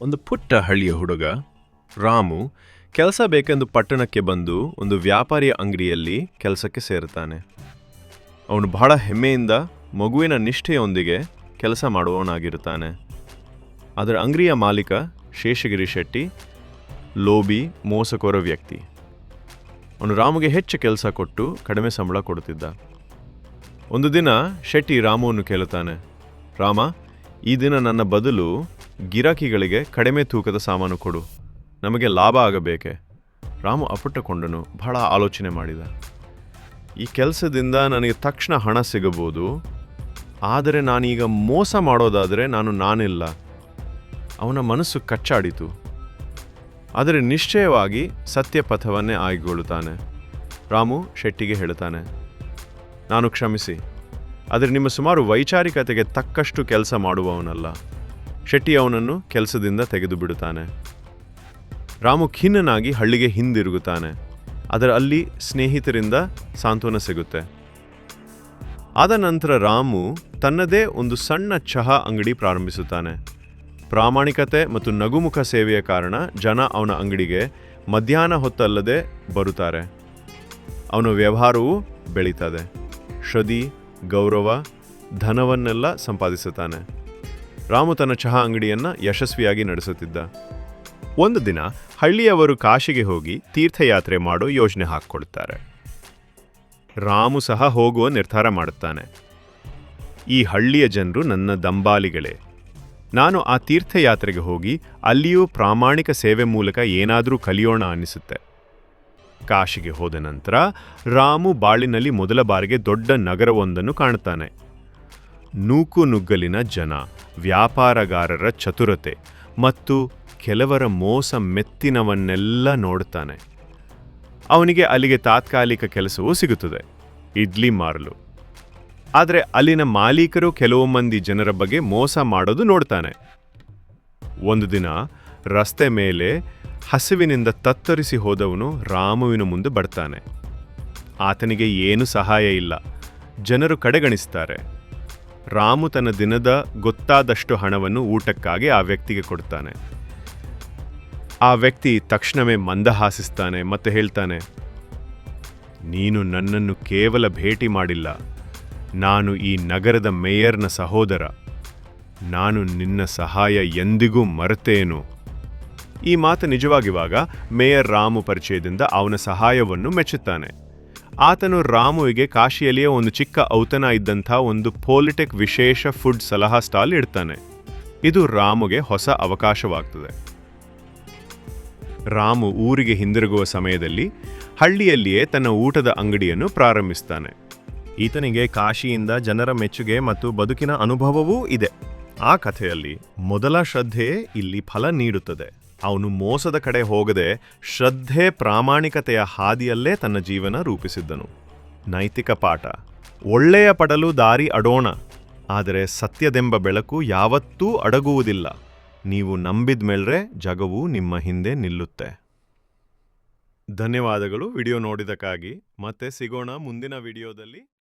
ಒಂದು ಪುಟ್ಟ ಹಳ್ಳಿಯ ಹುಡುಗ, ರಾಮು, ಕೆಲಸ ಬೇಕೆಂದು ಪಟ್ಟಣಕ್ಕೆ ಬಂದು ಒಂದು ವ್ಯಾಪಾರಿಯ ಅಂಗಡಿಯಲ್ಲಿ ಕೆಲಸಕ್ಕೆ ಸೇರುತ್ತಾನೆ. ಅವನು ಬಹಳ ಹೆಮ್ಮೆಯಿಂದ ಮಗುವಿನ ನಿಷ್ಠೆಯೊಂದಿಗೆ ಕೆಲಸ ಮಾಡುವವನಾಗಿರುತ್ತಾನೆ. ಅದರ ಅಂಗಡಿಯ ಮಾಲೀಕ ಶೇಷಗಿರಿ ಶೆಟ್ಟಿ ಲೋಬಿ ಮೋಸಕೋರ ವ್ಯಕ್ತಿ. ಅವನು ರಾಮುಗೆ ಹೆಚ್ಚು ಕೆಲಸ ಕೊಟ್ಟು ಕಡಿಮೆ ಸಂಬಳ ಕೊಡುತ್ತಿದ್ದ. ಒಂದು ದಿನ ಶೆಟ್ಟಿ ರಾಮುವನ್ನು ಕೇಳುತ್ತಾನೆ, ರಾಮ, ಈ ದಿನ ನನ್ನ ಬದಲು ಗಿರಾಕಿಗಳಿಗೆ ಕಡಿಮೆ ತೂಕದ ಸಾಮಾನು ಕೊಡು. ನಮಗೆ ಲಾಭ ಆಗಬೇಕೆ? ರಾಮು ಅಪುಟ್ಟಕೊಂಡನು ಬಹಳ ಆಲೋಚನೆ ಮಾಡಿದ. ಈ ಕೆಲಸದಿಂದ ನನಗೆ ತಕ್ಷಣ ಹಣ ಸಿಗಬಹುದು. ಆದರೆ ನಾನೀಗ ಮೋಸ ಮಾಡೋದಾದರೆ ನಾನು ನಾನಿಲ್ಲ. ಅವನ ಮನಸ್ಸು ಕಚ್ಚಾಡಿತು. ಆದರೆ ನಿಶ್ಚಯವಾಗಿ ಸತ್ಯಪಥವನ್ನೇ ಆಯ್ಗೊಳ್ಳುತ್ತಾನೆ ರಾಮು ಶೆಟ್ಟಿಗೆ ಹೇಳುತ್ತಾನೆ, ನಾನು ಕ್ಷಮಿಸಿ. ಆದರೆ ನಿಮ್ಮ ಸುಮಾರು ವೈಚಾರಿಕತೆಗೆ ತಕ್ಕಷ್ಟು ಕೆಲಸ ಮಾಡುವವನಲ್ಲ. ಶೆಟ್ಟಿ ಅವನನ್ನು ಕೆಲಸದಿಂದ ತೆಗೆದು ಬಿಡುತ್ತಾನೆ ರಾಮು ಖಿನ್ನನಾಗಿ ಹಳ್ಳಿಗೆ ಹಿಂದಿರುಗುತ್ತಾನೆ. ಅದರ ಅಲ್ಲಿ ಸ್ನೇಹಿತರಿಂದ ಸಾಂತ್ವನ ಸಿಗುತ್ತೆ. ಆದ ನಂತರ ರಾಮು ತನ್ನದೇ ಒಂದು ಸಣ್ಣ ಚಹಾ ಅಂಗಡಿ ಪ್ರಾರಂಭಿಸುತ್ತಾನೆ. ಪ್ರಾಮಾಣಿಕತೆ ಮತ್ತು ನಗುಮುಖ ಸೇವೆಯ ಕಾರಣ ಜನ ಅವನ ಅಂಗಡಿಗೆ ಮಧ್ಯಾಹ್ನ ಹೊತ್ತಲ್ಲದೆ ಬರುತ್ತಾರೆ. ಅವನ ವ್ಯವಹಾರವು ಬೆಳೀತದೆ. ಶ್ರದಿ ಗೌರವ, ಧನವನ್ನೆಲ್ಲ ಸಂಪಾದಿಸುತ್ತಾನೆ. ರಾಮು ತನ್ನ ಚಹಾ ಅಂಗಡಿಯನ್ನು ಯಶಸ್ವಿಯಾಗಿ ನಡೆಸುತ್ತಿದ್ದ. ಒಂದು ದಿನ ಹಳ್ಳಿಯವರು ಕಾಶಿಗೆ ಹೋಗಿ ತೀರ್ಥಯಾತ್ರೆ ಮಾಡೋ ಯೋಜನೆ ಹಾಕ್ಕೊಳ್ತಾರೆ. ರಾಮು ಸಹ ಹೋಗುವ ನಿರ್ಧಾರ ಮಾಡುತ್ತಾನೆ. ಈ ಹಳ್ಳಿಯ ಜನರು ನನ್ನ ದಂಬಾಲಿಗಳೇ. ನಾನು ಆ ತೀರ್ಥಯಾತ್ರೆಗೆ ಹೋಗಿ ಅಲ್ಲಿಯೂ ಪ್ರಾಮಾಣಿಕ ಸೇವೆ ಮೂಲಕ ಏನಾದರೂ ಕಲಿಯೋಣ ಅನ್ನಿಸುತ್ತೆ. ಕಾಶಿಗೆ ಹೋದ ನಂತರ ರಾಮು ಬಾಳಿನಲ್ಲಿ ಮೊದಲ ಬಾರಿಗೆ ದೊಡ್ಡ ನಗರವೊಂದನ್ನು ಕಾಣುತ್ತಾನೆ. ನೂಕು ನುಗ್ಗಲಿನ ಜನ. ವ್ಯಾಪಾರಗಾರರ ಚತುರತೆ ಮತ್ತು ಕೆಲವರ ಮೋಸ ಮೆತ್ತಿನವನ್ನೆಲ್ಲ ನೋಡ್ತಾನೆ. ಅವನಿಗೆ ಅಲ್ಲಿಗೆ ತಾತ್ಕಾಲಿಕ ಕೆಲಸವೂ ಸಿಗುತ್ತದೆ. ಇಡ್ಲಿ ಮಾರಲು. ಆದರೆ ಅಲ್ಲಿನ ಮಾಲೀಕರು ಕೆಲವು ಮಂದಿ ಜನರ ಬಗ್ಗೆ ಮೋಸ ಮಾಡೋದು ನೋಡ್ತಾನೆ. ಒಂದು ದಿನ ರಸ್ತೆ ಮೇಲೆ ಹಸಿವಿನಿಂದ ತತ್ತರಿಸಿ ಹೋದವನು ರಾಮುವಿನ ಮುಂದೆ ಬರ್ತಾನೆ. ಆತನಿಗೆ ಏನು ಸಹಾಯ ಇಲ್ಲ. ಜನರು ಕಡೆಗಣಿಸ್ತಾರೆ. ರಾಮು ತನ್ನ ದಿನದ ಗೊತ್ತಾದಷ್ಟು ಹಣವನ್ನು ಊಟಕ್ಕಾಗಿ ಆ ವ್ಯಕ್ತಿಗೆ ಕೊಡ್ತಾನೆ. ಆ ವ್ಯಕ್ತಿ ತಕ್ಷಣವೇ ಮಂದಹಾಸಿಸ್ತಾನೆ ಮತ್ತೆ ಹೇಳ್ತಾನೆ, ನೀನು ನನ್ನನ್ನು ಕೇವಲ ಭೇಟಿ ಮಾಡಿಲ್ಲ. ನಾನು ಈ ನಗರದ ಮೇಯರ್ನ ಸಹೋದರ. ನಾನು ನಿನ್ನ ಸಹಾಯ ಎಂದಿಗೂ ಮರೆತೇನು. ಈ ಮಾತು ನಿಜವಾಗಿವಾಗ ಮೇಯರ್ ರಾಮು ಪರಿಚಯದಿಂದ ಅವನ ಸಹಾಯವನ್ನು ಮೆಚ್ಚುತ್ತಾನೆ. ಆತನು ರಾಮುವಿಗೆ ಕಾಶಿಯಲ್ಲಿಯೇ ಒಂದು ಚಿಕ್ಕ ಔತಣ ಇದ್ದಂಥ ಒಂದು ಪೋಲಿಟೆಕ್ ವಿಶೇಷ ಫುಡ್ ಸಲಹಾ ಸ್ಟಾಲ್ ಇಡ್ತಾನೆ. ಇದು ರಾಮುಗೆ ಹೊಸ ಅವಕಾಶವಾಗ್ತದೆ. ರಾಮು ಊರಿಗೆ ಹಿಂದಿರುಗುವ ಸಮಯದಲ್ಲಿ ಹಳ್ಳಿಯಲ್ಲಿಯೇ ತನ್ನ ಊಟದ ಅಂಗಡಿಯನ್ನು ಪ್ರಾರಂಭಿಸ್ತಾನೆ. ಈತನಿಗೆ ಕಾಶಿಯಿಂದ ಜನರ ಮೆಚ್ಚುಗೆ ಮತ್ತು ಬದುಕಿನ ಅನುಭವವೂ ಇದೆ. ಆ ಕಥೆಯಲ್ಲಿ ಮೊದಲ ಶ್ರದ್ಧೆಯೇ ಇಲ್ಲಿ ಫಲ ನೀಡುತ್ತದೆ. ಅವನು ಮೋಸದ ಕಡೆ ಹೋಗದೆ ಶ್ರದ್ಧೆ ಪ್ರಾಮಾಣಿಕತೆಯ ಹಾದಿಯಲ್ಲೇ ತನ್ನ ಜೀವನ ರೂಪಿಸಿದ್ದನು. ನೈತಿಕ ಪಾಠ. ಒಳ್ಳೆಯ ಪಡಲು ದಾರಿ ಅಡೋಣ. ಆದರೆ ಸತ್ಯದೆಂಬ ಬೆಳಕು ಯಾವತ್ತೂ ಅಡಗುವುದಿಲ್ಲ. ನೀವು ನಂಬಿದ ಮೇಲ್ರೆ ಜಗವು ನಿಮ್ಮ ಹಿಂದೆ ನಿಲ್ಲುತ್ತೆ. ಧನ್ಯವಾದಗಳು. ವಿಡಿಯೋ ನೋಡಿದಕ್ಕಾಗಿ ಮತ್ತೆ ಸಿಗೋಣ ಮುಂದಿನ ವಿಡಿಯೋದಲ್ಲಿ.